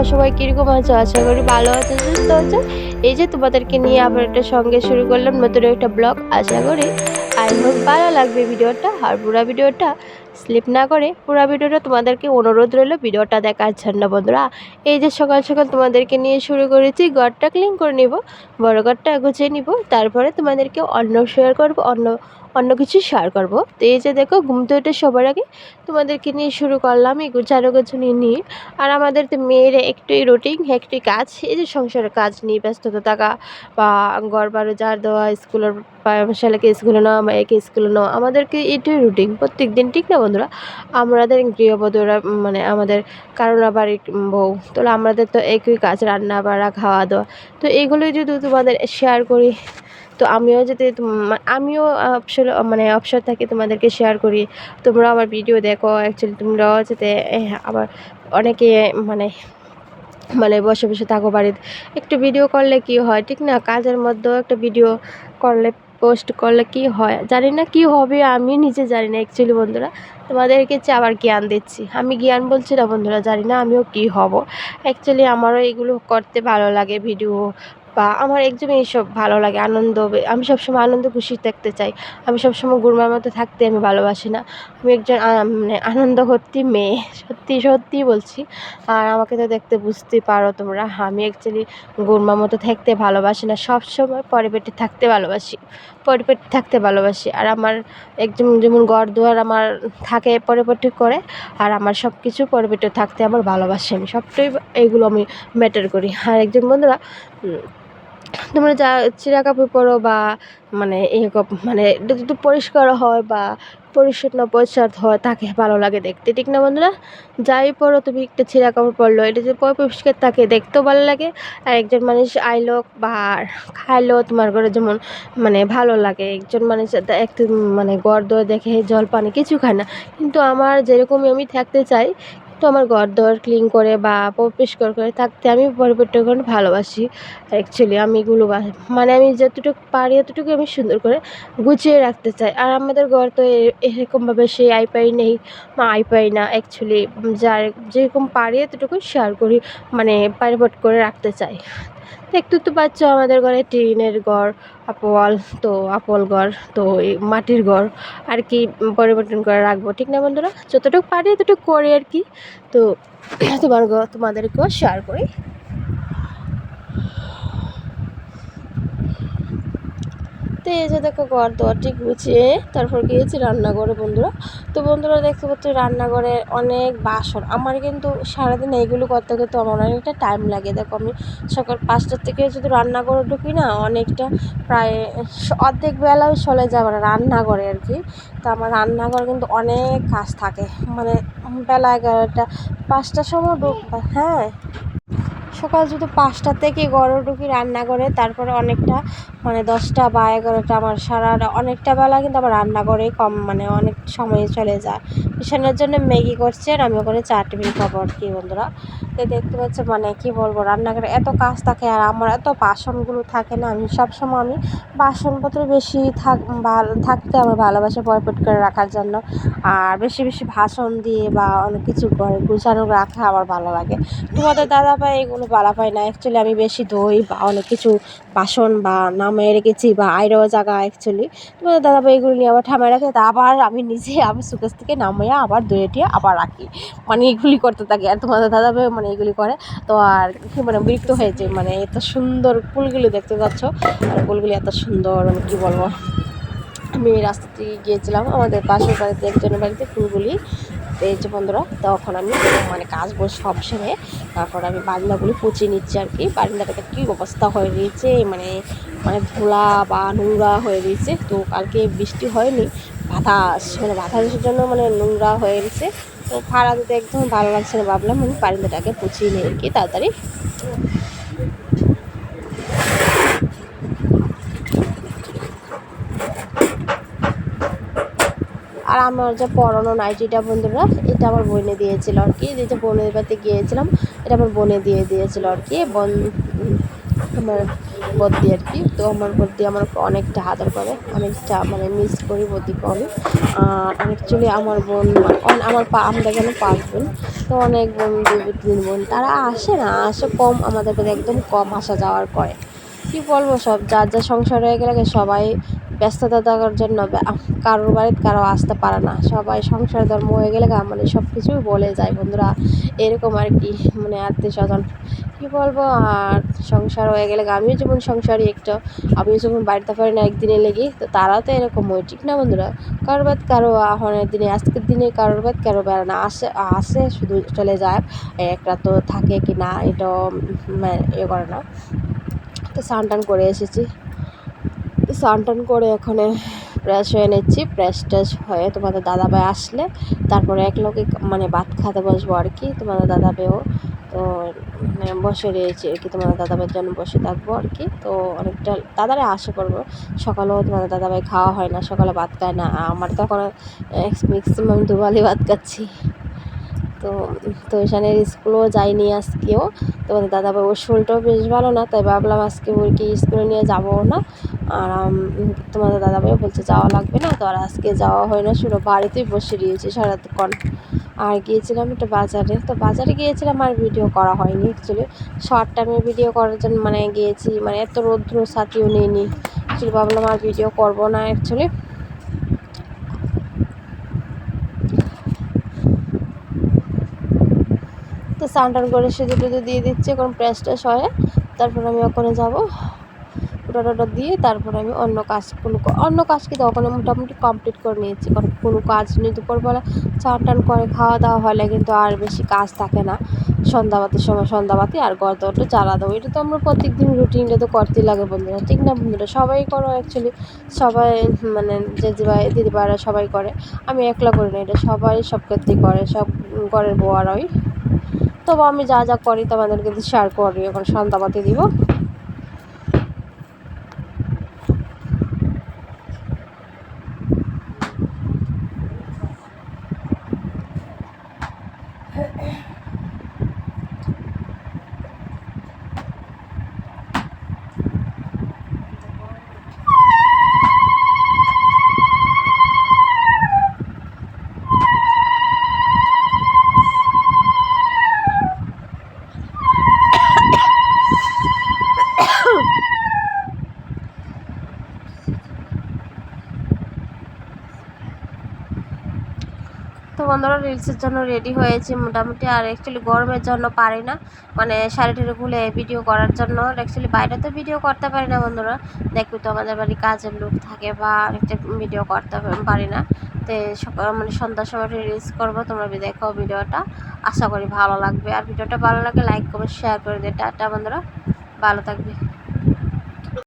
তোমরা সবাই কীরকম আছো? আশা করি ভালো আছো, সুস্থ আছো। এই যে তোমাদেরকে নিয়ে আবার একটা সঙ্গে শুরু করলাম নতুন একটা ব্লগ। আশা করি আই হোপ ভালো লাগবে ভিডিওটা। আর পুরো ভিডিওটা স্লিপ না করে পুরো ভিডিওটা তোমাদেরকে অনুরোধ রইল ভিডিওটা দেখার জন্য, বন্ধুরা। এই যে সকাল সকাল তোমাদেরকে নিয়ে শুরু করেছি, ঘরটা ক্লিন করে নিব, বড় ঘরটা গুছিয়ে নিব, তারপরে তোমাদেরকে অন্য শেয়ার করব অন্য অন্য কিছু শেয়ার করব। তো এই যে দেখো ঘুমতে উঠে সবার আগে। তোমাদেরকে নিয়ে শুরু করলাম, এই গুছানো গুছানি নিয়ে আর আমাদের তো মেয়ের একটুই রুটিন একটুই কাজ। এই যে সংসারের কাজ নিয়ে ব্যস্ততা থাকা বা ঘর বারো ঝাড় দেওয়া স্কুলের পায়মশালাকে স্কুলে নেওয়া মায়েকে স্কুলে নেওয়া আমাদেরকে এটাই রুটিন প্রত্যেক দিন ঠিক না বন্ধুরা? আমাদের গৃহবধূরা মানে আমাদের কারণ আবার বউ, তাহলে আমাদের তো একই কাজ রান্না বাড়া খাওয়া দাওয়া তো এইগুলোই যদি তোমাদের শেয়ার করি তো আমিও যাতে আমিও অবসর মানে অবসর থাকি তোমাদেরকে শেয়ার করি। তোমরা আমার ভিডিও দেখো। অ্যাকচুয়ালি তোমরাও যাতে আবার অনেকে মানে মানে বসে বসে থাকো বাড়িতে। একটু ভিডিও করলে কি হয়? ঠিক না? কাজের মধ্যেও একটা ভিডিও করলে পোস্ট করলে কি হয়? জানি না কি হবে? আমি নিজে জানি না অ্যাকচুয়ালি বন্ধুরা। তোমাদেরকে আবার জ্ঞান দিচ্ছি। আমি জ্ঞান বলছি না বন্ধুরা, জানি না আমিও কি হব। অ্যাকচুয়ালি আমারও এগুলো করতে ভালো লাগে ভিডিও বা আমার একদমই এইসব ভালো লাগে, আনন্দ, আমি সবসময় আনন্দ খুশি থাকতে চাই। আমি সবসময় গুরমার মতো থাকতে আমি ভালোবাসি না। আমি একজন মানে আনন্দ ভর্তি মেয়ে, সত্যি সত্যি বলছি। আর আমাকে তো দেখতে বুঝতে পারো তোমরা, আমি অ্যাকচুয়ালি গুরমার মতো থাকতে ভালোবাসি না, সবসময় পরিপেটে থাকতে ভালোবাসি পরিপেটে থাকতে ভালোবাসি। আর আমার একদম যেমন ঘর দুয়ার আমার থাকে পরিপেটে করে, আর আমার সব কিছু পরিপেটে থাকতে আমার ভালোবাসি আমি, সবটাই এইগুলো আমি ম্যাটার করি। আর একজন বন্ধুরা তোমরা যা চিরা কাপড় পরো বা মানে এরকম মানে যদি পরিষ্কার হয় বা পরিচ্ছন্ন পরিষ্কার হয়, তাকে ভালো লাগে দেখতে, ঠিক না বন্ধুরা? যাই পরো, তুমি একটা ছিঁড়া কাপড় পরলো, এটা যে পর- পরিষ্কার থাকে দেখতেও ভালো লাগে। আর একজন মানুষ আইলো বা খাইলো, তোমার ঘরে যেমন মানে ভালো লাগে। একজন মানুষ একটু মানে গড় দর দেখে জল পানি কিছু খায় না। কিন্তু আমার যেরকমই আমি থাকতে চাই তো আমার ঘর দর ক্লিন করে বা পরিষ্কার করে থাকতে আমি পরিবর্তন ভালোবাসি অ্যাকচুয়ালি আমি এগুলো মানে আমি যতটুকু পারি এতটুকু আমি সুন্দর করে গুছিয়ে রাখতে চাই। আর আমাদের ঘর তো এরকমভাবে সেই আই পাই নেই আই পাই না অ্যাকচুয়ালি যার যেরকম পারি এতটুকু শেয়ার করি মানে পরিবর্তন করে রাখতে চাই। দেখতে তো পাচ্ছ আমাদের ঘরে টিনের ঘর আপল তো আপল ঘর তো, এই মাটির ঘর, আর কি পরিবর্তন করে রাখব, ঠিক না বন্ধুরা? যতটুকু পারি এতটুকু করি আর কি। তো তোমার তোমাদেরকেও শেয়ার করি। তো এই যে দেখো ঘর দরটি গুছিয়ে তারপর গিয়েছি রান্নাঘরে বন্ধুরা। তো বন্ধুরা দেখতে পাচ্ছ রান্নাঘরে অনেক বাসন। আমার কিন্তু সারাদিন এইগুলো করতে করতে আমার অনেকটা টাইম লাগে। দেখো আমি সকাল পাঁচটার থেকে যদি রান্নাঘরে ঢুকি না, অনেকটা প্রায় অর্ধেক বেলাও চলে যাবে রান্নাঘরে আর কি। তো আমার রান্নাঘরে কিন্তু অনেক কাজ থাকে। মানে বেলা এগারোটা, পাঁচটার সময় হ্যাঁ সকাল যদি পাঁচটা থেকে ঘরে ঢুকি রান্না করে, তারপরে অনেকটা মানে দশটা বা এগারোটা আমার সারা অনেকটা বেলা কিন্তু আমার রান্নাঘরে কম মানে অনেক সময় চলে যায়। বিছানার জন্য ম্যাগি করছে আর আমি ওখানে চা টেবিল খাব আর কি বন্ধুরা। তো দেখতে পাচ্ছি মানে কি বলব রান্নাঘরে এত কাজ থাকে আর আমার এত বাসনগুলো থাকে না, আমি সবসময় আমি বাসনপত্র বেশি থাক ভালো থাকতে আমার ভালোবাসা পয়পট করে রাখার জন্য। আর বেশি বেশি ভাষণ দিয়ে বা অনেক কিছু ঘরে গুছানো রাখা আমার ভালো লাগে। তোমাদের দাদা ভাই এগুলো ভালো পায় না। অ্যাকচুয়ালি আমি বেশি দই বা অনেক কিছু বাসন বা নামিয়ে রেখেছি বা আইরও জায়গা অ্যাকচুয়ালি তোমাদের দাদা ভাই এগুলো নিয়ে আবার ঠামায় রাখে, তা আবার আমি নিজে আমি সুকেশ থেকে নামিয়ে আবার দইয়ে টিয়ে আবার রাখি। মানে এগুলি করতে থাকি। আর তোমাদের দাদা ভাই মানে এগুলি করে। তো আর কি মানে বিরক্ত হয়েছে মানে এত সুন্দর ফুলগুলি দেখতে পাচ্ছ আর ফুলগুলি এত সুন্দর আমি কী বলব? আমি রাস্তা থেকে গিয়েছিলাম। আমাদের পাশের বাড়িতে, একজনের বাড়িতে ফুলগুলি এই যে বন্ধুরা, তখন আমি মানে কাজ বসে সব সেরে তারপর আমি বারান্দাগুলি পচিয়ে নিচ্ছি আর কি। বারান্দাটাতে কী অবস্থা হয়ে গিয়েছে মানে মানে ধুলা বা নোংরা হয়ে গিয়েছে তো কালকে বৃষ্টি হয়নি, বাতাস মানে বাতাসের জন্য মানে নোংরা হয়ে গেছে তো ভাড়া দিতে একদম ভালো লাগছে না, ভাবলাম আমি বারান্দাটাকে পচিয়ে নিই আর কি তাড়াতাড়ি। আর আমার যে পরনো নাইটিটা বন্ধুরা, এটা আমার বোনে দিয়েছিল আর কি। যে বোনের বাড়িতে গিয়েছিলাম, এটা আমার বোনে দিয়ে দিয়েছিল আর কি। বোন আমার বদ্দি আর কি। তো আমার বদ্দি আমার অনেকটা আদর করে, অনেকটা মানে মিস করি বদ্দিকে আমি আর অ্যাকচুয়ালি আমার বোন আমার পা আমরা এখানে পাঁচ বোন তো অনেক বোন দুই তিন বোন, তারা আসে না, আসে কম, আমাদের বাড়ি একদম কম আসা যাওয়ার করে। কি বলব সব, যার যা সংসার হয়ে গেলে সবাই ব্যস্ততা থাকার জন্য কারোর বাড়িতে কারও আসতে পারে না। সবাই সংসার ধর্ম হয়ে গেলে মানে সব কিছুই বলে যায় বন্ধুরা। এরকম আর কি মানে আত্মীয় স্বজন কী বলব, আর সংসার হয়ে গেলে আমিও যেমন সংসারই একটা, আমিও যেমন বাড়িতে পারি না একদিনে লেগে তো তারাও তো এরকম হয়, ঠিক না বন্ধুরা? কারোর বাদ কারও আহনের দিনে আজকের দিনে কারোর বাদ কারও বেড়ে না। আসে আসে, শুধু চলে যায় একটা তো থাকে কি না মানে ইয়ে করে না। তো স্নান টান করে এসেছি। স্নান টান করে এখানে ফ্রেশ হয়ে নিচ্ছি। ফ্রেশ ট্রেশ হয়ে তোমাদের দাদাভাই আসলে, তারপরে এক লোকে মানে ভাত খেতে বসবো আর কি, তোমাদের দাদা দাদাভাইও। তো মানে বসে রয়েছে আর কি, তোমাদের দাদা দাদাভাইয়ের জন্য বসে থাকব আর কি। তো অনেকটা দাদারে আশা করব, সকালেও তোমাদের দাদাভাই খাওয়া হয় না, সকালে ভাত খায় না। আমার তখন ম্যাক্সিমাম দুবালি ভাত খাচ্ছি। তো তো এখানের স্কুলও যাইনি আজকেও। তোমাদের দাদাভাই ওর শরীরটাও বেশ ভালো না, তাই ভাবলাম আজকে ওর কি স্কুলে নিয়ে যাব না। আর তোমাদের দাদাভাইও বলছে যাওয়া লাগবে না, তো আর আজকে যাওয়া হয় না শুধু বাড়িতেই বসে রয়েছি সারাক্ষণ। আর গিয়েছিলাম একটু বাজারে, তো বাজারে গিয়েছিলাম আর ভিডিও করা হয়নি অ্যাকচুয়ালি শর্ট টাইমে ভিডিও করার জন্য মানে গিয়েছি মানে এত রৌদ্র সাথেও নিইনি। অ্যাকচুয়ালি ভাবলাম আর ভিডিও করব না অ্যাকচুয়ালি তো স্নান টান করে টেজে দিয়ে দিচ্ছে, এখন প্রেস ট্রেস হয়, তারপর আমি ওখানে যাব। ওটা টোটা দিয়ে তারপর আমি অন্য কাজ, কোনো অন্য কাজ কিন্তু ওখানে মোটামুটি কমপ্লিট করে নিয়েছি। কারণ কোনো কাজ নেই, দুপুরবেলা চান টান করে খাওয়া দাওয়া হলে কিন্তু আর বেশি কাজ থাকে না। সন্ধ্যাবাতির সময় সন্ধ্যাবাতি আর ঘর দরটা জ্বালা দেবো। এটা তো আমরা প্রত্যেক দিন রুটিনটা তো করতেই লাগে বন্ধুরা, ঠিক না বন্ধুরা? সবাই করো অ্যাকচুয়ালি সবাই মানে দিদিভাই দিদিভাইরা সবাই করে। আমি একলা করি না, এটা সবাই সব ক্ষেত্রেই করে, সব ঘরের বউয়ারাই তবু আমি যা যা করি তোমাদেরকে কিন্তু শেয়ার করি, এখন সন্ধ্যাবাতি দিব তো বন্ধুরা রিলসের জন্য রেডি হয়েছি মোটামুটি। আর অ্যাকচুয়ালি গরমের জন্য পারি না। মানে শাড়ি টাড়ি খুলে ভিডিও করার জন্য। অ্যাকচুয়ালি বাইরে তো ভিডিও করতে পারি না বন্ধুরা। দেখবি তো আমাদের বাড়ি কাজের লোক থাকে বা একটা ভিডিও করতে পারি না। তো সকাল মানে সন্ধ্যার সময় রিলস করব, তোমরা দেখো ভিডিওটা আশা করি ভালো লাগবে। আর ভিডিওটা ভালো লাগে লাইক করে শেয়ার করে দে। টাটা বন্ধুরা। ভালো থাকবে।